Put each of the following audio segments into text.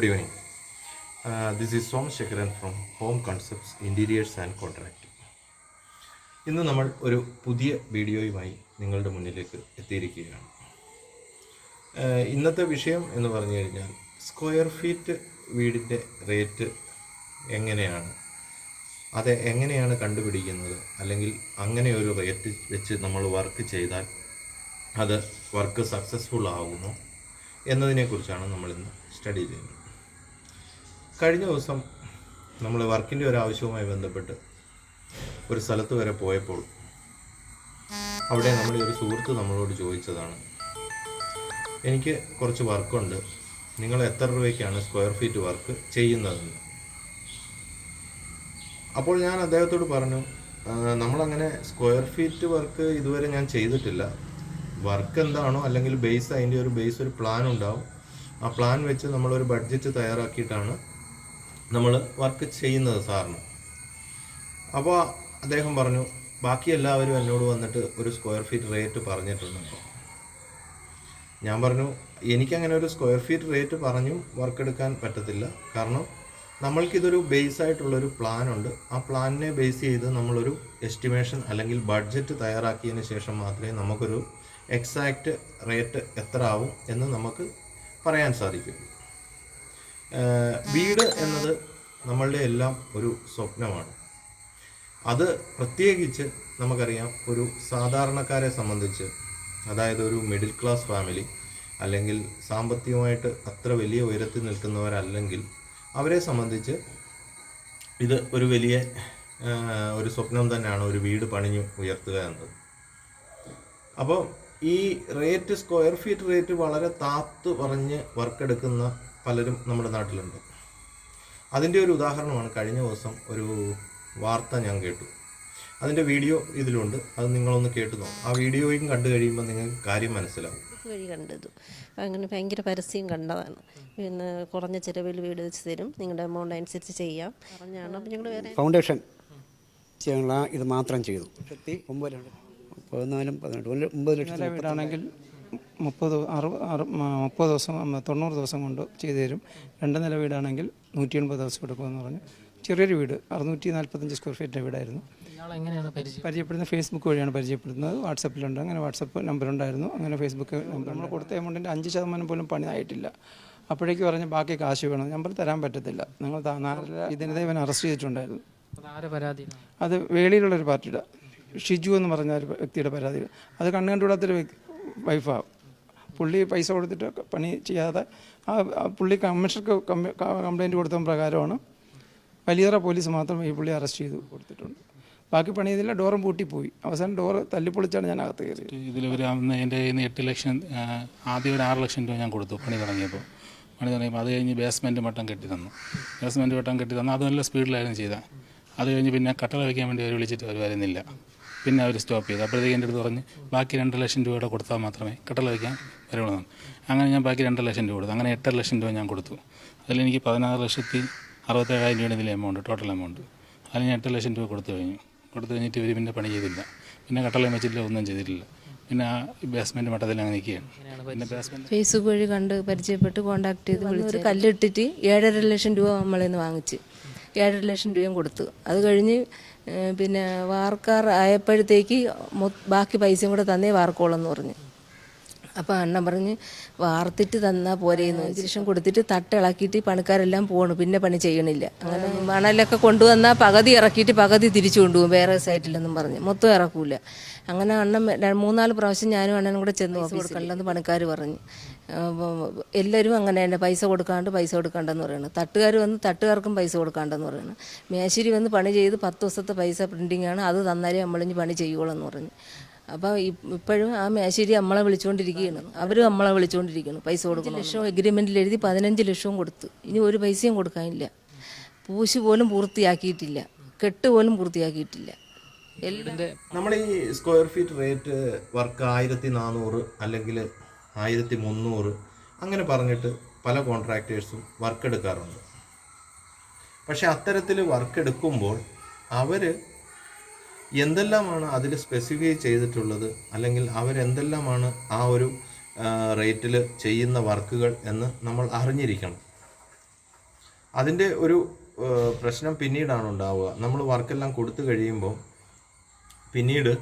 Good evening this is Somashekharan from home from interiors and contract ഇന്ന് നമ്മൾ ഒരു പുതിയ വീഡിയോയുമായി നിങ്ങളുടെ മുന്നിലേക്ക് എത്തിയിരിക്കുകയാണ്. ഇന്നത്തെ വിഷയം എന്ന് പറഞ്ഞു കഴിഞ്ഞാൽ സ്ക്വയർ ഫീറ്റ് വീടിന്റെ റേറ്റ് എങ്ങനെയാണ്? അത് എങ്ങനെയാണ് കണ്ടുപിടിക്കുന്നത്? അല്ലെങ്കിൽ അങ്ങനെ ഒരു റേറ്റ് വെച്ച് നമ്മൾ വർക്ക് ചെയ്താൽ അത് വർക്ക് സക്സസ്ഫുൾ ആകുമോ എന്നതിനെക്കുറിച്ചാണ് നമ്മളിന്ന് സ്റ്റഡി ചെയ്യുന്നത്. കഴിഞ്ഞ ദിവസം നമ്മൾ വർക്കിന്റെ ഒരു ആവശ്യവുമായി ബന്ധപ്പെട്ട് ഒരു സ്ഥലത്ത് വരെ പോയപ്പോൾ അവിടെ നമ്മുടെ ഒരു സുഹൃത്ത് നമ്മളോട് ചോദിച്ചതാണ്. എനിക്ക് കുറച്ച് വർക്കുണ്ട്. നിങ്ങൾ എത്ര രൂപയ്ക്കാണ് സ്ക്വയർ ഫീറ്റ് വർക്ക് ചെയ്യുന്നതെന്ന്? അപ്പോൾ ഞാൻ അദ്ദേഹത്തോട് പറഞ്ഞു "ആ, നമ്മളങ്ങനെ സ്ക്വയർ ഫീറ്റ് വർക്ക് ഇതുവരെ ഞാൻ ചെയ്തിട്ടില്ല. വർക്ക് എന്താണോ അല്ലെങ്കിൽ ബേസ് അതിന്റെ ഒരു ബേസ് ഒരു പ്ലാൻ ഉണ്ടാവും. ആ പ്ലാൻ വെച്ച് നമ്മളൊരു ബഡ്ജറ്റ് തയ്യാറാക്കിയിട്ടാണ് നമ്മൾ വർക്ക് ചെയ്യുന്നത് സാറിന്. അപ്പോൾ അദ്ദേഹം പറഞ്ഞു ബാക്കി എല്ലാവരും എന്നോട് വന്നിട്ട് ഒരു സ്ക്വയർ ഫീറ്റ് റേറ്റ് പറഞ്ഞിട്ടുണ്ട് ഞാൻ പറഞ്ഞു എനിക്കങ്ങനെ ഒരു സ്ക്വയർ ഫീറ്റ് റേറ്റ് പറഞ്ഞും വർക്ക് എടുക്കാൻ പറ്റത്തില്ല. കാരണം നമ്മൾക്കിതൊരു ബേസ് ആയിട്ടുള്ളൊരു പ്ലാൻ ഉണ്ട്. ആ പ്ലാനിനെ ബേസ് ചെയ്ത് നമ്മളൊരു എസ്റ്റിമേഷൻ അല്ലെങ്കിൽ ബഡ്ജറ്റ് തയ്യാറാക്കിയതിന് ശേഷം മാത്രമേ നമുക്കൊരു എക്സാക്റ്റ് റേറ്റ് എത്ര ആവും എന്ന് നമുക്ക് പറയാൻ സാധിക്കും. വീട് എന്നത് നമ്മളുടെ എല്ലാം ഒരു സ്വപ്നമാണ്. അത് പ്രത്യേകിച്ച് നമുക്കറിയാം ഒരു സാധാരണക്കാരെ സംബന്ധിച്ച് അതായത് ഒരു മിഡിൽ ക്ലാസ് ഫാമിലി അല്ലെങ്കിൽ സാമ്പത്തികമായിട്ട് അത്ര വലിയ ഉയരത്തിൽ നിൽക്കുന്നവരല്ലെങ്കിൽ അവരെ സംബന്ധിച്ച് ഇത് ഒരു വലിയ ഒരു സ്വപ്നം തന്നെയാണ് ഒരു വീട് പണിഞ്ഞ് ഉയർത്തുക എന്നത്. അപ്പോൾ ഈ റേറ്റ് സ്ക്വയർ ഫീറ്റ് റേറ്റ് വളരെ താത്ത് പറഞ്ഞ് വർക്ക് എടുക്കുന്ന പലരും നമ്മുടെ നാട്ടിലുണ്ട്. അതിന്റെ ഒരു ഉദാഹരണമാണ് കഴിഞ്ഞ ദിവസം ഒരു വാർത്ത ഞാൻ കേട്ടു. അതിന്റെ വീഡിയോ ഇതിലുണ്ട്. അത് നിങ്ങളൊന്ന് കേട്ടു നോക്കും. ആ വീഡിയോയും കണ്ടു കഴിയുമ്പോൾ നിങ്ങൾക്ക് കാര്യം മനസ്സിലാവും. വഴി കണ്ടത്. അങ്ങനെ ഭയങ്കര പരസ്യം കണ്ടതാണ്. പിന്നെ കുറഞ്ഞ ചിലവിൽ വീട് വെച്ച് തരും. നിങ്ങളുടെ എമൗണ്ട് അനുസരിച്ച് ചെയ്യാം. പറഞ്ഞാണ്. അപ്പം ഞങ്ങൾ വേറെ ഫൗണ്ടേഷൻ ചെയ്യാനുള്ള ഇത് മാത്രം ചെയ്തു. ഒമ്പത് ലക്ഷം പതിനാലും പതിനെട്ട്. ഒമ്പത് നില വീടാണെങ്കിൽ മുപ്പത് അറുപത് അറു മുപ്പത് ദിവസം തൊണ്ണൂറ് ദിവസം കൊണ്ട് ചെയ്തു തരും. രണ്ട് നില വീടാണെങ്കിൽ നൂറ്റി എൺപത് ദിവസം എടുക്കുമെന്ന് പറഞ്ഞു. ചെറിയൊരു വീട് അറുന്നൂറ്റി നാൽപ്പത്തഞ്ച് സ്ക്വയർ ഫീറ്റിന്റെ വീടായിരുന്നു. എങ്ങനെയാണ് പരിചയം? പരിചയപ്പെടുന്ന ഫേസ്ബുക്ക് വഴിയാണ് പരിചയപ്പെടുന്നത്. വാട്സപ്പിലുണ്ട് അങ്ങനെ വാട്സപ്പ് നമ്പറുണ്ടായിരുന്നു അങ്ങനെ ഫേസ്ബുക്ക് നമ്പർ നമ്മൾ കൊടുത്ത എമൗണ്ടിന്റെ അഞ്ച് ശതമാനം പോലും പണി ആയിട്ടില്ല. അപ്പോഴേക്ക് പറഞ്ഞ് ബാക്കി കാശ് വേണം. നമ്പർ തരാൻ പറ്റത്തില്ല. നിങ്ങൾ ഇതിനെ ഇവൻ അറസ്റ്റ് ചെയ്തിട്ടുണ്ടായിരുന്നു. അത് ആരെ പരാതി അത് വേളിയിലുള്ളൊരു പാർട്ടിയുടെ ഷിജു എന്ന് പറഞ്ഞ ഒരു വ്യക്തിയുടെ പരാതി. അത് കണ്ണു വൈഫാവും വൈഫാണ് പുള്ളി പൈസ കൊടുത്തിട്ട് പണി ചെയ്യാതെ ആ പുള്ളി കമ്മീഷണർക്ക് കംപ്ലൈന്റ് കൊടുത്ത പ്രകാരമാണ്. വലിയറ പോലീസ് മാത്രം ഈ പുള്ളി അറസ്റ്റ് ചെയ്ത് കൊടുത്തിട്ടുണ്ട്. ബാക്കി പണി ചെയ്തില്ല ഡോറും പൂട്ടിപ്പോയി അവസാനം ഡോറ് തല്ലിപ്പൊളിച്ചാണ് ഞാൻ അകത്ത് കയറിയത്. ഇതിൽ ഒരു എന്റെ കയ്യിൽ നിന്ന് എട്ട് ലക്ഷം ആദ്യം ഒരു ആറ് ലക്ഷം രൂപ ഞാൻ കൊടുത്തു പണി തുടങ്ങിയപ്പോൾ. പണി തുടങ്ങിയപ്പോൾ അത് കഴിഞ്ഞ് ബേസ്മെന്റ് മട്ടം കെട്ടി തന്നു. ബേസ്മെന്റ് മട്ടം കെട്ടി തന്നു. അത് നല്ല സ്പീഡിലായിരുന്നു ചെയ്തത്. അത് കഴിഞ്ഞ് പിന്നെ കട്ടള വയ്ക്കാൻ വേണ്ടി അവർ വിളിച്ചിട്ട് അവർ വരുന്നില്ല. പിന്നെ അവർ സ്റ്റോപ്പ് ചെയ്തു. അപ്പോഴത്തേക്ക് എന്റെ അടുത്ത് പറഞ്ഞ് ബാക്കി രണ്ട് ലക്ഷം രൂപയുടെ കൊടുത്താൽ മാത്രമേ കട്ടള വയ്ക്കാൻ വരുള്ളൂ. അങ്ങനെ ഞാൻ ബാക്കി രണ്ട് ലക്ഷം രൂപ കൊടുത്തു. അങ്ങനെ എട്ടര ലക്ഷം രൂപ ഞാൻ കൊടുത്തു. അതിലെനിക്ക് പതിനാറ് ലക്ഷത്തി അറുപത്തേഴായിരം രൂപയുടെ ഇതിലെ എമൗണ്ട് ടോട്ടൽ എമൗണ്ട് അതിൽ ഞാൻ എട്ട് ലക്ഷം രൂപ കൊടുത്തു കഴിഞ്ഞു. കൊടുത്തു കഴിഞ്ഞിട്ട് ഇവർ പിന്നെ പണി ചെയ്തില്ല. പിന്നെ കട്ടളയും വെച്ചിട്ടില്ല ഒന്നും ചെയ്തിട്ടില്ല. പിന്നെ ആ ബേസ്മെന്റ് മട്ടത്തിൽ അങ്ങനെ നിൽക്കുകയാണ്. പിന്നെ ബേസ്മെന്റ് ഫേസ്ബുക്ക് വഴി കണ്ട് പരിചയപ്പെട്ട് കോണ്ടാക്ട് ചെയ്ത് വിളിച്ച് ഒരു കല്ലിട്ടിട്ട് ഏഴര ലക്ഷം രൂപ നമ്മളിന്ന് നിന്ന് വാങ്ങിച്ച്. ഏഴര ലക്ഷം രൂപയും കൊടുത്തു. അത് കഴിഞ്ഞ് പിന്നെ വാർക്കാർ ആയപ്പോഴത്തേക്ക് ബാക്കി പൈസയും കൂടെ തന്നേ വാർക്കോളെന്ന് പറഞ്ഞു. അപ്പോൾ അണ്ണൻ പറഞ്ഞ് വാർത്തിട്ട് തന്നാൽ പോരെയെന്ന് ശേഷം കൊടുത്തിട്ട് തട്ടിളക്കിയിട്ട് പണിക്കാരെല്ലാം പോണു. പിന്നെ പണി ചെയ്യണില്ല. അങ്ങനെ മണലൊക്കെ കൊണ്ടുവന്നാൽ പകുതി ഇറക്കിയിട്ട് പകുതി തിരിച്ചു കൊണ്ടുപോകും. വേറെ സൈറ്റിലെന്നും പറഞ്ഞ്. മൊത്തം ഇറക്കൂല. അങ്ങനെ അണ്ണൻ മൂന്നാൽ പ്രാവശ്യം ഞാനും അണ്ണനും കൂടെ ചെന്ന് പൈസ കൊടുക്കണ്ടെന്ന് പണിക്കാർ പറഞ്ഞു. എല്ലാവരും അങ്ങനെ തന്നെ. പൈസ കൊടുക്കാണ്ട് പൈസ കൊടുക്കാണ്ടെന്ന് പറയുന്നത് തട്ടുകാർ വന്ന് തട്ടുകാർക്കും പൈസ കൊടുക്കാണ്ടെന്ന് പറയുന്നത് മേശരി വന്ന് പണി ചെയ്ത് പത്ത് ദിവസത്തെ പൈസ പ്രിന്റിങ്ങാണ് ആണ് അത് തന്നാലേ നമ്മളിഞ്ഞ് പണി ചെയ്യുള്ളൂ എന്ന് പറഞ്ഞു. അപ്പോൾ ഇപ്പോഴും ആ മേശേരി നമ്മളെ വിളിച്ചുകൊണ്ടിരിക്കുകയാണ് അവരും നമ്മളെ വിളിച്ചുകൊണ്ടിരിക്കുകയാണ് പൈസ കൊടുക്കണം ലക്ഷം എഗ്രിമെന്റിൽ എഴുതി പതിനഞ്ച് ലക്ഷവും കൊടുത്തു. ഇനി ഒരു പൈസയും കൊടുക്കാനില്ല. പൂശ് പോലും പൂർത്തിയാക്കിയിട്ടില്ല. കെട്ട് പോലും പൂർത്തിയാക്കിയിട്ടില്ല. നമ്മൾ ഈ സ്ക്വയർ ഫീറ്റ് റേറ്റ് വർക്ക് ആയിരത്തി നാനൂറ് അല്ലെങ്കിൽ ആയിരത്തി മുന്നൂറ് അങ്ങനെ പറഞ്ഞിട്ട് പല കോൺട്രാക്ടേഴ്സും വർക്ക് എടുക്കാറുണ്ട്. പക്ഷെ അത്തരത്തിൽ വർക്ക് എടുക്കുമ്പോൾ അവർ എന്തെല്ലാമാണ് അതിൽ സ്പെസിഫൈ ചെയ്തിട്ടുള്ളത്? അല്ലെങ്കിൽ അവരെന്തെല്ലാമാണ് ആ ഒരു റേറ്റിൽ ചെയ്യുന്ന വർക്കുകൾ എന്ന് നമ്മൾ അറിഞ്ഞിരിക്കണം. അതിന്റെ ഒരു പ്രശ്നം പിന്നീടാണ് ഉണ്ടാവുക. നമ്മൾ വർക്കെല്ലാം കൊടുത്തു കഴിയുമ്പോൾ പിന്നീട്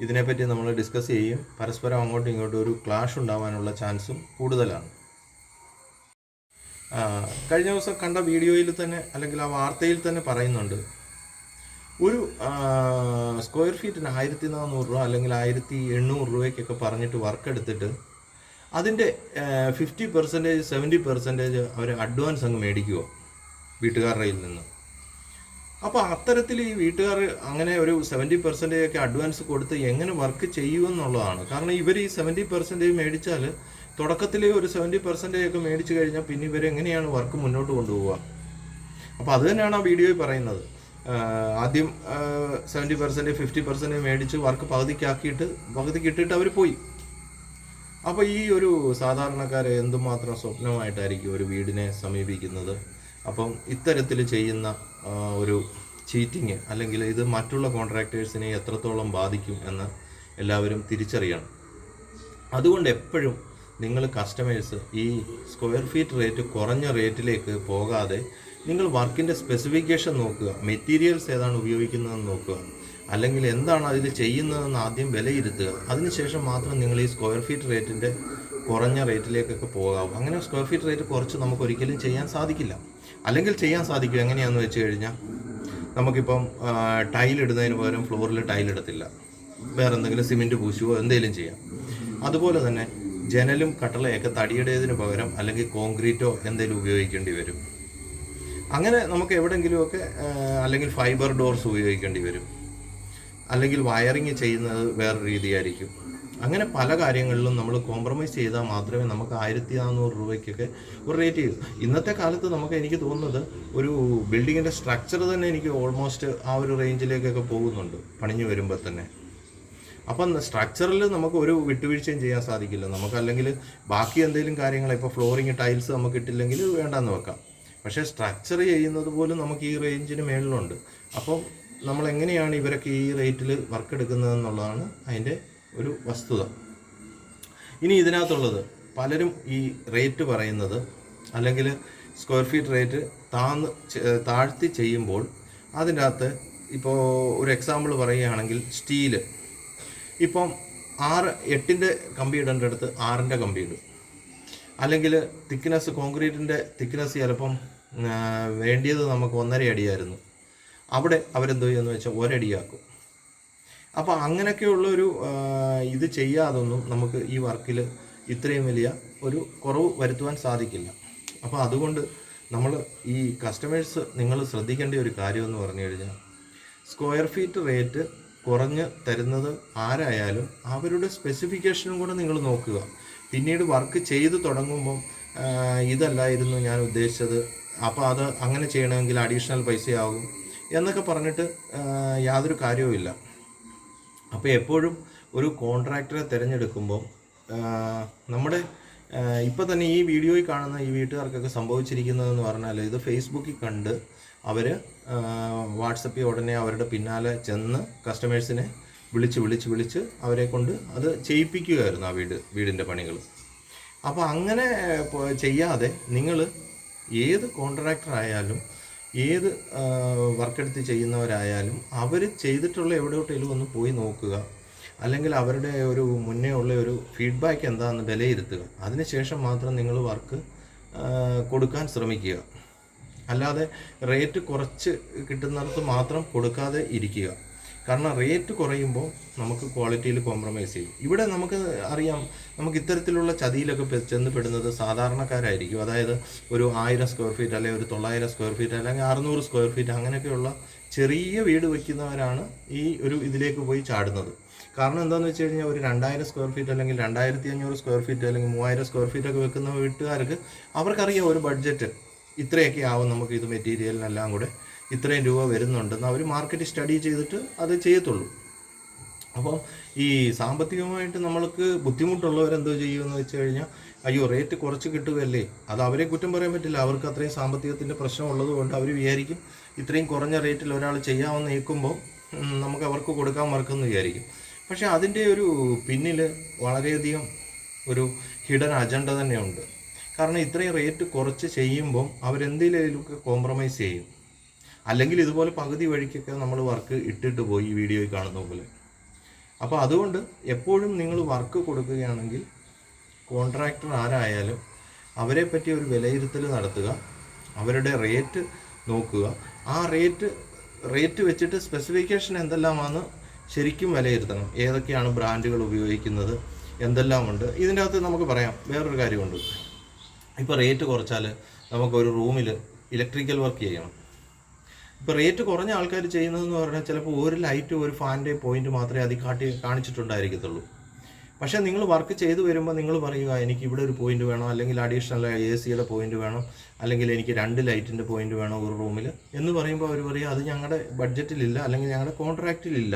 ഇതിനെപ്പറ്റി നമ്മൾ ഡിസ്കസ് ചെയ്യും. പരസ്പരം അങ്ങോട്ടും ഇങ്ങോട്ടും ഒരു ക്ലാഷ് ഉണ്ടാവാനുള്ള ചാൻസും കൂടുതലാണ്. കഴിഞ്ഞ ദിവസം കണ്ട വീഡിയോയിൽ തന്നെ അല്ലെങ്കിൽ ആ വാർത്തയിൽ തന്നെ പറയുന്നുണ്ട്. ഒരു സ്ക്വയർ ഫീറ്റിന് ആയിരത്തി നാനൂറ് രൂപ അല്ലെങ്കിൽ ആയിരത്തി എണ്ണൂറ് രൂപയ്ക്കൊക്കെ പറഞ്ഞിട്ട് വർക്ക് എടുത്തിട്ട് അതിന്റെ ഫിഫ്റ്റി പെർസെന്റേജ് സെവന്റി പെർസെന്റേജ് അവർ അഡ്വാൻസ് അങ്ങ് മേടിക്കുമോ വീട്ടുകാരുടെ കയ്യിൽ നിന്ന്. അപ്പോൾ അത്തരത്തിൽ ഈ വീട്ടുകാർ അങ്ങനെ ഒരു സെവന്റി പെർസെന്റേജ് ഒക്കെ അഡ്വാൻസ് കൊടുത്ത് എങ്ങനെ വർക്ക് ചെയ്യുമെന്നുള്ളതാണ്. കാരണം ഇവർ ഈ സെവന്റി പെർസെന്റേജ് മേടിച്ചാൽ തുടക്കത്തിൽ ഒരു സെവന്റി പെർസെന്റേജ് ഒക്കെ മേടിച്ച് കഴിഞ്ഞാൽ പിന്നെ ഇവരെങ്ങനെയാണ് വർക്ക് മുന്നോട്ട് കൊണ്ടുപോവുക? അപ്പോൾ അത് തന്നെയാണ് ആ വീഡിയോയിൽ പറയുന്നത്. ആദ്യം സെവന്റി പെർസെന്റ് ഫിഫ്റ്റി പെർസെന്റ് മേടിച്ച് വർക്ക് പകുതിക്കാക്കിയിട്ട് പകുതി കിട്ടിയിട്ട് അവർ പോയി. അപ്പോൾ ഈ ഒരു സാധാരണക്കാരെ എന്തുമാത്രം സ്വപ്നമായിട്ടായിരിക്കും ഒരു വീടിനെ സമീപിക്കുന്നത്? അപ്പം ഇത്തരത്തിൽ ചെയ്യുന്ന ഒരു ചീറ്റിങ് അല്ലെങ്കിൽ ഇത് മറ്റുള്ള കോൺട്രാക്ടേഴ്സിനെ എത്രത്തോളം ബാധിക്കും എന്ന് എല്ലാവരും തിരിച്ചറിയണം. അതുകൊണ്ട് എപ്പോഴും നിങ്ങൾ കസ്റ്റമേഴ്സ് ഈ സ്ക്വയർ ഫീറ്റ് റേറ്റ് കുറഞ്ഞ റേറ്റിലേക്ക് പോകാതെ നിങ്ങൾ വർക്കിന്റെ സ്പെസിഫിക്കേഷൻ നോക്കുക. മെറ്റീരിയൽസ് ഏതാണ് ഉപയോഗിക്കുന്നതെന്ന് നോക്കുക. അല്ലെങ്കിൽ എന്താണ് അതിൽ ചെയ്യുന്നതെന്ന് ആദ്യം വിലയിരുത്തുക. അതിനുശേഷം മാത്രം നിങ്ങൾ ഈ സ്ക്വയർ ഫീറ്റ് റേറ്റിന്റെ കുറഞ്ഞ റേറ്റിലേക്കൊക്കെ പോകാവും. അങ്ങനെ സ്ക്വയർ ഫീറ്റ് റേറ്റ് കുറച്ച് നമുക്ക് ഒരിക്കലും ചെയ്യാൻ സാധിക്കില്ല. അല്ലെങ്കിൽ ചെയ്യാൻ സാധിക്കും. എങ്ങനെയാണെന്ന് വെച്ച് കഴിഞ്ഞാൽ നമുക്കിപ്പം ടൈൽ ഇടുന്നതിന് പകരം ഫ്ലോറിൽ ടൈൽ ഇടത്തില്ല. വേറെ എന്തെങ്കിലും സിമെന്റ് പൂശുവോ എന്തെങ്കിലും ചെയ്യാം. അതുപോലെ തന്നെ ജനലും കട്ടളയൊക്കെ തടിയുടേതിന് പകരം അല്ലെങ്കിൽ കോൺക്രീറ്റോ എന്തെങ്കിലും ഉപയോഗിക്കേണ്ടി വരും. അങ്ങനെ നമുക്ക് എവിടെയെങ്കിലുമൊക്കെ അല്ലെങ്കിൽ ഫൈബർ ഡോർസ് ഉപയോഗിക്കേണ്ടി വരും. അല്ലെങ്കിൽ വയറിങ് ചെയ്യുന്നത് വേറെ രീതിയായിരിക്കും. അങ്ങനെ പല കാര്യങ്ങളിലും നമ്മൾ കോംപ്രമൈസ് ചെയ്താൽ മാത്രമേ നമുക്ക് ആയിരത്തി നാനൂറ് രൂപയ്ക്കൊക്കെ ഒരു റേറ്റ് ചെയ്തു ഇന്നത്തെ കാലത്ത് നമുക്ക് എനിക്ക് തോന്നുന്നത് ഒരു ബിൽഡിങ്ങിന്റെ സ്ട്രക്ചർ തന്നെ എനിക്ക് ഓൾമോസ്റ്റ് ആ ഒരു റേഞ്ചിലേക്കൊക്കെ പോകുന്നുണ്ട് പണിഞ്ഞു വരുമ്പോൾ തന്നെ. അപ്പം സ്ട്രക്ചറിൽ നമുക്ക് ഒരു വിട്ടുവീഴ്ചയും ചെയ്യാൻ സാധിക്കില്ല. നമുക്ക് അല്ലെങ്കിൽ ബാക്കി എന്തെങ്കിലും കാര്യങ്ങൾ ഇപ്പോൾ ഫ്ലോറിങ് ടൈൽസ് നമുക്ക് ഇട്ടില്ലെങ്കിൽ വേണ്ടാന്ന് വെക്കാം. പക്ഷേ സ്ട്രക്ചർ ചെയ്യുന്നത് പോലും നമുക്ക് ഈ റേഞ്ചിന് മേളിലുണ്ട്. അപ്പോൾ നമ്മൾ എങ്ങനെയാണ് ഇവരൊക്കെ ഈ റേറ്റിൽ വർക്ക് എടുക്കുന്നതെന്നുള്ളതാണ് അതിന്റെ ഒരു വസ്തുത. ഇനി ഇതിനകത്തുള്ളത് പലരും ഈ റേറ്റ് പറയുന്നത് അല്ലെങ്കിൽ സ്ക്വയർ ഫീറ്റ് റേറ്റ് താന്ന് താഴ്ത്തി ചെയ്യുമ്പോൾ അതിന്റെ അകത്ത് ഇപ്പോൾ ഒരു എക്സാമ്പിൾ പറയുകയാണെങ്കിൽ സ്റ്റീൽ. ഇപ്പം ആറ് എട്ടിന്റെ കമ്പി ഇടേണ്ട അടുത്ത് ആറിന്റെ കമ്പി ഇടും. അല്ലെങ്കിൽ തിക്നെസ് കോൺക്രീറ്റിന്റെ തിക്നെസ് ചിലപ്പം വേണ്ടിയത് നമുക്ക് ഒന്നര അടിയായിരുന്നു. അവിടെ അവരെന്തോ ചെയ്യുമെന്ന് വെച്ചാൽ ഒരടിയാക്കും. അപ്പോൾ അങ്ങനെയൊക്കെയുള്ളൊരു ഇത് ചെയ്യാതൊന്നും നമുക്ക് ഈ വർക്കിൽ ഇത്രയും വലിയ ഒരു കുറവ് വരുത്തുവാൻ സാധിക്കില്ല. അപ്പോൾ അതുകൊണ്ട് നമ്മൾ ഈ കസ്റ്റമേഴ്സ് നിങ്ങൾ ശ്രദ്ധിക്കേണ്ട ഒരു കാര്യമെന്ന് പറഞ്ഞു കഴിഞ്ഞാൽ സ്ക്വയർ ഫീറ്റ് റേറ്റ് കുറഞ്ഞ് തരുന്നത് ആരായാലും അവരുടെ സ്പെസിഫിക്കേഷനും കൂടെ നിങ്ങൾ നോക്കുക. പിന്നീട് വർക്ക് ചെയ്ത് തുടങ്ങുമ്പം ഇതല്ലായിരുന്നു ഞാൻ ഉദ്ദേശിച്ചത് അപ്പോൾ അത് അങ്ങനെ ചെയ്യണമെങ്കിൽ അഡീഷണൽ പൈസയാകും എന്നൊക്കെ പറഞ്ഞിട്ട് യാതൊരു കാര്യവുമില്ല അപ്പോൾ എപ്പോഴും ഒരു കോൺട്രാക്ടറെ തിരഞ്ഞെടുക്കുമ്പോൾ നമ്മുടെ ഇപ്പോൾ തന്നെ ഈ വീഡിയോയിൽ കാണുന്ന ഈ വീട്ടുകാർക്കൊക്കെ സംഭവിച്ചിരിക്കുന്നതെന്ന് പറഞ്ഞാൽ ഇത് ഫേസ്ബുക്കിൽ കണ്ട് അവർ വാട്സപ്പിൽ ഉടനെ അവരുടെ പിന്നാലെ ചെന്ന് കസ്റ്റമേഴ്സിനെ വിളിച്ച് വിളിച്ച് വിളിച്ച് അവരെ കൊണ്ട് അത് ചെയ്യിപ്പിക്കുകയായിരുന്നു ആ വീട് വീടിന്റെ പണികൾ. അപ്പോൾ അങ്ങനെ ചെയ്യാതെ നിങ്ങൾ ഏത് കോൺട്രാക്ടർ ആയാലും ഏത് വർക്കെടുത്ത് ചെയ്യുന്നവരായാലും അവർ ചെയ്തിട്ടുള്ള എവിടെയോട്ടെങ്കിലും ഒന്ന് പോയി നോക്കുക. അല്ലെങ്കിൽ അവരുടെ ഒരു മുന്നേ ഉള്ള ഒരു ഫീഡ്ബാക്ക് എന്താണെന്ന് വിലയിരുത്തുക. അതിനുശേഷം മാത്രം നിങ്ങൾ വർക്ക് കൊടുക്കാൻ ശ്രമിക്കുക. അല്ലാതെ റേറ്റ് കുറച്ച് കിട്ടുന്നിടത്ത് മാത്രം കൊടുക്കാതെ ഇരിക്കുക. കാരണം റേറ്റ് കുറയുമ്പോൾ നമുക്ക് ക്വാളിറ്റിയിൽ കോംപ്രമൈസ് ചെയ്യും. ഇവിടെ നമുക്ക് അറിയാം നമുക്ക് ഇത്തരത്തിലുള്ള ചതിയിലൊക്കെ ചെന്നപ്പെടുന്നത് ചെന്ന് പെടുന്നത് സാധാരണക്കാരായിരിക്കും. അതായത് ഒരു ആയിരം സ്ക്വയർ ഫീറ്റ് അല്ലെങ്കിൽ ഒരു തൊള്ളായിരം സ്ക്വയർ ഫീറ്റ് അല്ലെങ്കിൽ അറുന്നൂറ് സ്ക്വയർ ഫീറ്റ് അങ്ങനെയൊക്കെയുള്ള ചെറിയ വീട് വയ്ക്കുന്നവരാണ് ഈ ഒരു ഇതിലേക്ക് പോയി ചാടുന്നത്. കാരണം എന്താണെന്ന് വെച്ച് കഴിഞ്ഞാൽ ഒരു രണ്ടായിരം സ്ക്വയർ ഫീറ്റ് അല്ലെങ്കിൽ രണ്ടായിരത്തി അഞ്ഞൂറ് സ്ക്വയർ ഫീറ്റ് അല്ലെങ്കിൽ മൂവായിരം സ്ക്വയർ ഫീറ്റ് ഒക്കെ വെക്കുന്ന വീട്ടുകാർക്ക് അവർക്കറിയാം ഒരു ബഡ്ജറ്റ് ഇത്രയൊക്കെ ആവും നമുക്ക് ഇത് മെറ്റീരിയലിനെല്ലാം കൂടെ ഇത്രയും രൂപ വരുന്നുണ്ടെന്ന്. അവർ മാർക്കറ്റ് സ്റ്റഡി ചെയ്തിട്ട് അത് ചെയ്യത്തുള്ളൂ. അപ്പോൾ ഈ സാമ്പത്തികമായിട്ട് നമ്മൾക്ക് ബുദ്ധിമുട്ടുള്ളവരെന്തോ ചെയ്യുമെന്ന് വെച്ച് കഴിഞ്ഞാൽ അയ്യോ റേറ്റ് കുറച്ച് കിട്ടുകയല്ലേ? അത് അവരെ കുറ്റം പറയാൻ പറ്റില്ല. അവർക്ക് അത്രയും സാമ്പത്തികത്തിന്റെ പ്രശ്നം ഉള്ളതുകൊണ്ട് അവർ വിചാരിക്കും ഇത്രയും കുറഞ്ഞ റേറ്റിൽ ഒരാൾ ചെയ്യാമെന്ന് നീക്കുമ്പോൾ നമുക്ക് അവർക്ക് കൊടുക്കാൻ മറക്കുമെന്ന് വിചാരിക്കും. പക്ഷേ അതിന്റെ ഒരു പിന്നിൽ വളരെയധികം ഒരു ഹിഡൻ അജണ്ട തന്നെയുണ്ട്. കാരണം ഇത്രയും റേറ്റ് കുറച്ച് ചെയ്യുമ്പം അവരെന്തെങ്കിലുമൊക്കെ കോംപ്രമൈസ് ചെയ്യും. അല്ലെങ്കിൽ ഇതുപോലെ പകുതി വഴിക്കൊക്കെ നമ്മൾ വർക്ക് ഇട്ടിട്ട് പോയി ഈ വീഡിയോയിൽ കാണുന്ന പോലെ അപ്പോൾ അതുകൊണ്ട് എപ്പോഴും നിങ്ങൾ വർക്ക് കൊടുക്കുകയാണെങ്കിൽ കോൺട്രാക്ടർ ആരായാലും അവരെ പറ്റി ഒരു വിലയിരുത്തൽ നടത്തുക അവരുടെ റേറ്റ് നോക്കുക. ആ റേറ്റ് റേറ്റ് വെച്ചിട്ട് സ്പെസിഫിക്കേഷൻ എന്തെല്ലാമാണെന്ന് ശരിക്കും വിലയിരുത്തണം. ഏതൊക്കെയാണ് ബ്രാൻഡുകൾ ഉപയോഗിക്കുന്നത് എന്തെല്ലാമുണ്ട്. ഇതിന്റെ അകത്ത് നമുക്ക് പറയാം വേറൊരു കാര്യമുണ്ട്. ഇപ്പോൾ റേറ്റ് കുറച്ചാൽ നമുക്കൊരു റൂമിൽ ഇലക്ട്രിക്കൽ വർക്ക് ചെയ്യണം. ഇപ്പോൾ റേറ്റ് കുറഞ്ഞ ആൾക്കാർ ചെയ്യുന്നതെന്ന് പറഞ്ഞാൽ ചിലപ്പോൾ ഒരു ലൈറ്റ് ഒരു ഫാനിന്റെ പോയിന്റ് മാത്രമേ അതിൽ കാട്ടി കാണിച്ചിട്ടുണ്ടായിരിക്കത്തുള്ളൂ. പക്ഷേ നിങ്ങൾ വർക്ക് ചെയ്തു വരുമ്പോൾ നിങ്ങൾ പറയുക എനിക്ക് ഇവിടെ ഒരു പോയിന്റ് വേണം അല്ലെങ്കിൽ അഡീഷണൽ എ സിയുടെ പോയിന്റ് വേണം അല്ലെങ്കിൽ എനിക്ക് രണ്ട് ലൈറ്റിന്റെ പോയിന്റ് വേണം ഒരു റൂമിൽ എന്ന് പറയുമ്പോൾ അവർ പറയും അത് ഞങ്ങളുടെ ബഡ്ജറ്റിലില്ല അല്ലെങ്കിൽ ഞങ്ങളുടെ കോൺട്രാക്റ്റിലില്ല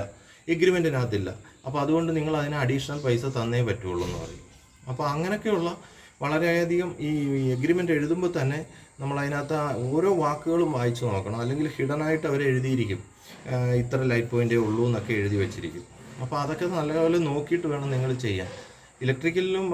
എഗ്രിമെന്റിനകത്തില്ല അപ്പോൾ അതുകൊണ്ട് നിങ്ങൾ അതിന് അഡീഷണൽ പൈസ തന്നേ പറ്റുള്ളൂ എന്ന് പറയും. അപ്പോൾ അങ്ങനെയൊക്കെയുള്ള വളരെയധികം ഈ എഗ്രിമെന്റ് എഴുതുമ്പോൾ തന്നെ നമ്മൾ അതിനകത്ത് ഓരോ വാക്കുകളും വായിച്ചു നോക്കണം. അല്ലെങ്കിൽ ഹിഡനായിട്ട് അവർ എഴുതിയിരിക്കും. ഇത്ര ലൈറ്റ് പോയിന്റേ ഉള്ളൂ എന്നൊക്കെ എഴുതി വെച്ചിരിക്കും. അപ്പോൾ അതൊക്കെ നല്ലപോലെ നോക്കിയിട്ട് വേണം നിങ്ങൾ ചെയ്യാൻ. ഇലക്ട്രിക്കലിലും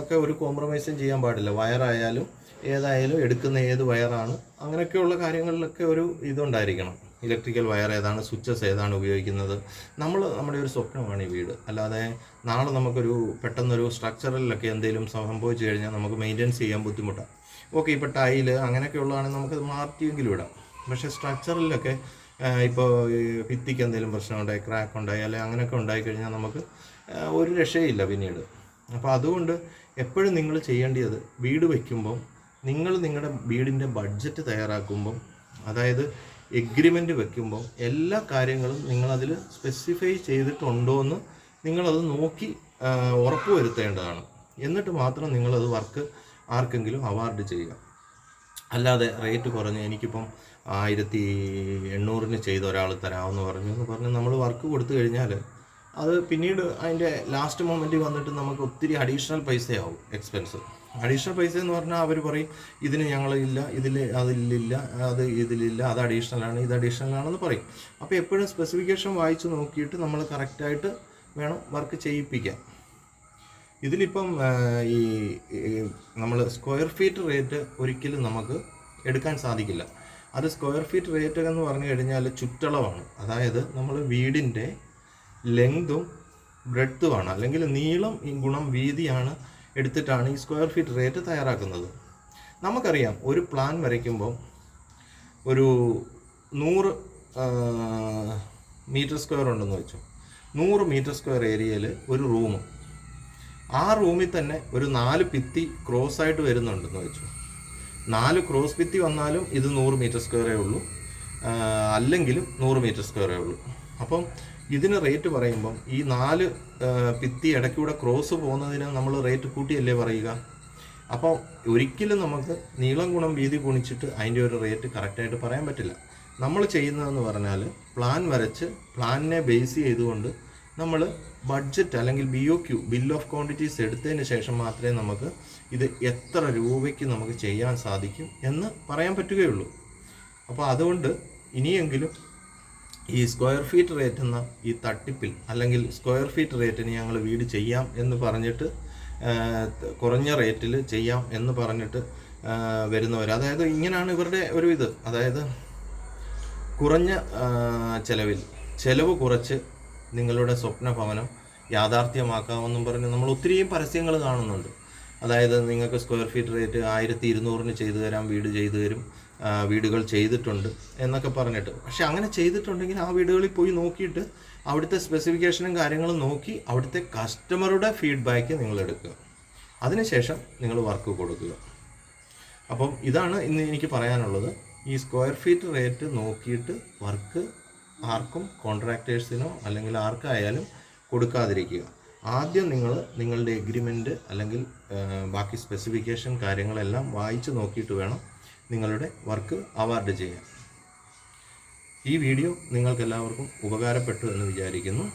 ഒക്കെ ഒരു കോംപ്രമൈസും ചെയ്യാൻ പാടില്ല. വയറായാലും ഏതായാലും എടുക്കുന്ന ഏത് വയറാണ് അങ്ങനെയൊക്കെയുള്ള കാര്യങ്ങളിലൊക്കെ ഒരു ഇതുണ്ടായിരിക്കണം. ഇലക്ട്രിക്കൽ വയർ ഏതാണ് സ്വിച്ചസ് ഏതാണ് ഉപയോഗിക്കുന്നത്. നമ്മൾ നമ്മുടെ ഒരു സ്വപ്നമാണ് ഈ വീട്. അല്ലാതെ നാളെ നമുക്കൊരു പെട്ടെന്നൊരു സ്ട്രക്ചറിലൊക്കെ എന്തെങ്കിലും സംഭവിച്ചു കഴിഞ്ഞാൽ നമുക്ക് മെയിന്റെനൻസ് ചെയ്യാൻ ബുദ്ധിമുട്ടാണ് ഓക്കെ ഇപ്പോൾ ടൈൽ അങ്ങനെയൊക്കെ ഉള്ളതാണെങ്കിൽ നമുക്ക് മാറ്റിയെങ്കിലും ഇടാം. പക്ഷേ സ്ട്രക്ചറിലൊക്കെ ഇപ്പോൾ ഭിത്തിക്ക് എന്തെങ്കിലും പ്രശ്നം ഉണ്ടായി ക്രാക്ക് ഉണ്ടായി അല്ലെങ്കിൽ അങ്ങനെയൊക്കെ ഉണ്ടായിക്കഴിഞ്ഞാൽ നമുക്ക് ഒരു രക്ഷയില്ല പിന്നീട്. അപ്പോൾ അതുകൊണ്ട് എപ്പോഴും നിങ്ങൾ ചെയ്യേണ്ടത് വീട് വയ്ക്കുമ്പം നിങ്ങൾ നിങ്ങളുടെ വീടിന്റെ ബഡ്ജറ്റ് തയ്യാറാക്കുമ്പം അതായത് എഗ്രിമെന്റ് വെക്കുമ്പോൾ എല്ലാ കാര്യങ്ങളും നിങ്ങളതിൽ സ്പെസിഫൈ ചെയ്തിട്ടുണ്ടോ എന്ന് നിങ്ങളത് നോക്കി ഉറപ്പ് വരുത്തേണ്ടതാണ് എന്നിട്ട് മാത്രം നിങ്ങളത് വർക്ക് ആർക്കെങ്കിലും അവാർഡ് ചെയ്യുക. അല്ലാതെ റേറ്റ് കുറഞ്ഞ് എനിക്കിപ്പം ആയിരത്തി എണ്ണൂറിന് ചെയ്ത ഒരാൾ തരാമെന്ന് പറഞ്ഞു എന്ന് പറഞ്ഞ് നമ്മൾ വർക്ക് കൊടുത്തു കഴിഞ്ഞാൽ അത് പിന്നീട് അതിന്റെ ലാസ്റ്റ് മൊമെന്റ് വന്നിട്ട് നമുക്ക് ഒത്തിരി അഡീഷണൽ പൈസയാവും എക്സ്പെൻസ് അഡീഷണൽ പൈസ എന്ന് പറഞ്ഞാൽ അവർ പറയും ഇതിന് ഞങ്ങളില്ല ഇതിൽ അതിലില്ല അത് ഇതിലില്ല അത് അഡീഷണൽ ആണ് ഇത് അഡീഷണൽ ആണെന്ന് പറയും. അപ്പോൾ എപ്പോഴും സ്പെസിഫിക്കേഷൻ വായിച്ച് നോക്കിയിട്ട് നമ്മൾ കറക്റ്റായിട്ട് വേണം വർക്ക് ചെയ്യിപ്പിക്കാൻ. ഇതിലിപ്പം ഈ നമ്മൾ സ്ക്വയർ ഫീറ്റ് റേറ്റ് ഒരിക്കലും നമുക്ക് എടുക്കാൻ സാധിക്കില്ല. അത് സ്ക്വയർ ഫീറ്റ് റേറ്റ് എന്ന് പറഞ്ഞു കഴിഞ്ഞാൽ ചുറ്റളവാണ്. അതായത് നമ്മൾ വീടിന്റെ ലെങ്തും ബ്രെഡ്ത്തുമാണ് അല്ലെങ്കിൽ നീളം ഗുണം വീതിയാണ് എടുത്തിട്ടാണ് ഈ സ്ക്വയർ ഫീറ്റ് റേറ്റ് തയ്യാറാക്കുന്നത്. നമുക്കറിയാം ഒരു പ്ലാൻ വരയ്ക്കുമ്പോൾ ഒരു നൂറ് മീറ്റർ സ്ക്വയർ ഉണ്ടെന്ന് വെച്ചു. നൂറ് മീറ്റർ സ്ക്വയർ ഏരിയയിൽ ഒരു റൂം ആ റൂമിൽ തന്നെ ഒരു നാല് ഭിത്തി ക്രോസ് ആയിട്ട് വരുന്നുണ്ടെന്ന് വെച്ചു. നാല് ക്രോസ് ഭിത്തി വന്നാലും ഇത് നൂറ് മീറ്റർ സ്ക്വയറേ ഉള്ളൂ. അല്ലെങ്കിലും നൂറ് മീറ്റർ സ്ക്വയറേ ഉള്ളൂ. അപ്പം ഇതിന് റേറ്റ് പറയുമ്പം ഈ നാല് ഭിത്തി ഇടയ്ക്കൂടെ ക്രോസ് പോകുന്നതിന് നമ്മൾ റേറ്റ് കൂട്ടിയല്ലേ പറയുക? അപ്പോൾ ഒരിക്കലും നമുക്ക് നീളം ഗുണം വീതി ഗുണിച്ചിട്ട് അതിന്റെ ഒരു റേറ്റ് കറക്റ്റായിട്ട് പറയാൻ പറ്റില്ല. നമ്മൾ ചെയ്യുന്നതെന്ന് പറഞ്ഞാൽ പ്ലാൻ വരച്ച് പ്ലാനിനെ ബേസ് ചെയ്തുകൊണ്ട് നമ്മൾ ബഡ്ജറ്റ് അല്ലെങ്കിൽ B O Q bill of quantities എടുത്തതിന് ശേഷം മാത്രമേ നമുക്ക് ഇത് എത്ര രൂപയ്ക്ക് നമുക്ക് ചെയ്യാൻ സാധിക്കും എന്ന് പറയാൻ പറ്റുകയുള്ളൂ. അപ്പോൾ അതുകൊണ്ട് ഇനിയെങ്കിലും ഈ സ്ക്വയർ ഫീറ്റ് റേറ്റ് എന്ന ഈ തട്ടിപ്പിൽ അല്ലെങ്കിൽ സ്ക്വയർ ഫീറ്റ് റേറ്റിന് ഞങ്ങൾ വീട് ചെയ്യാം എന്ന് പറഞ്ഞിട്ട് കുറഞ്ഞ റേറ്റിൽ ചെയ്യാം എന്ന് പറഞ്ഞിട്ട് വരുന്നവർ അതായത് ഇങ്ങനെയാണ് ഇവരുടെ ഒരു ഇത്. അതായത് കുറഞ്ഞ ചിലവിൽ ചിലവ് കുറച്ച് നിങ്ങളുടെ സ്വപ്ന ഭവനം യാഥാർത്ഥ്യമാക്കാമെന്നും പറഞ്ഞ് നമ്മൾ ഒത്തിരിയും പരസ്യങ്ങൾ കാണുന്നുണ്ട്. അതായത് നിങ്ങൾക്ക് സ്ക്വയർ ഫീറ്റ് റേറ്റ് ആയിരത്തി ഇരുന്നൂറിന് ചെയ്തു തരാം വീട് ചെയ്തു തരും വീടുകൾ ചെയ്തിട്ടുണ്ട് എന്നൊക്കെ പറഞ്ഞിട്ട്. പക്ഷെ അങ്ങനെ ചെയ്തിട്ടുണ്ടെങ്കിൽ ആ വീടുകളിൽ പോയി നോക്കിയിട്ട് അവിടുത്തെ സ്പെസിഫിക്കേഷനും കാര്യങ്ങളും നോക്കി അവിടുത്തെ കസ്റ്റമറുടെ ഫീഡ്ബാക്ക് നിങ്ങൾ എടുക്കുക. അതിനുശേഷം നിങ്ങൾ വർക്ക് കൊടുക്കുക. അപ്പം ഇതാണ് ഇന്ന് എനിക്ക് പറയാനുള്ളത്. ഈ സ്ക്വയർ ഫീറ്റ് റേറ്റ് നോക്കിയിട്ട് വർക്ക് ആർക്കും കോൺട്രാക്ടേഴ്സിനോ അല്ലെങ്കിൽ ആർക്കായാലും കൊടുക്കാതിരിക്കുക. ആദ്യം നിങ്ങൾ നിങ്ങളുടെ എഗ്രിമെന്റ് അല്ലെങ്കിൽ ബാക്കി സ്പെസിഫിക്കേഷൻ കാര്യങ്ങളെല്ലാം വായിച്ച് നോക്കിയിട്ട് വേണം നിങ്ങളുടെ വർക്ക് അവാർഡ് ചെയ്യാൻ. ഈ വീഡിയോ നിങ്ങൾക്കെല്ലാവർക്കും ഉപകാരപ്പെട്ടു എന്ന് വിചാരിക്കുന്നു.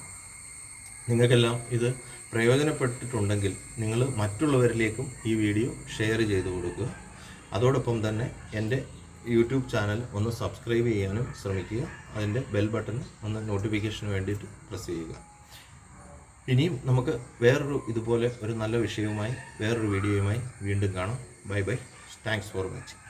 നിങ്ങൾക്കെല്ലാം ഇത് പ്രയോജനപ്പെട്ടിട്ടുണ്ടെങ്കിൽ നിങ്ങൾ മറ്റുള്ളവരിലേക്കും ഈ വീഡിയോ ഷെയർ ചെയ്ത് കൊടുക്കുക. അതോടൊപ്പം തന്നെ എന്റെ യൂട്യൂബ് ചാനൽ ഒന്ന് സബ്സ്ക്രൈബ് ചെയ്യാനും ശ്രമിക്കുക. അതിന്റെ ബെൽ ബട്ടൺ ഒന്ന് നോട്ടിഫിക്കേഷന് വേണ്ടിയിട്ട് പ്രസ് ചെയ്യുക. ഇനിയും നമുക്ക് വേറൊരു ഇതുപോലെ ഒരു നല്ല വിഷയവുമായി വേറൊരു വീഡിയോയുമായി വീണ്ടും കാണാം. Bye bye thanks for watching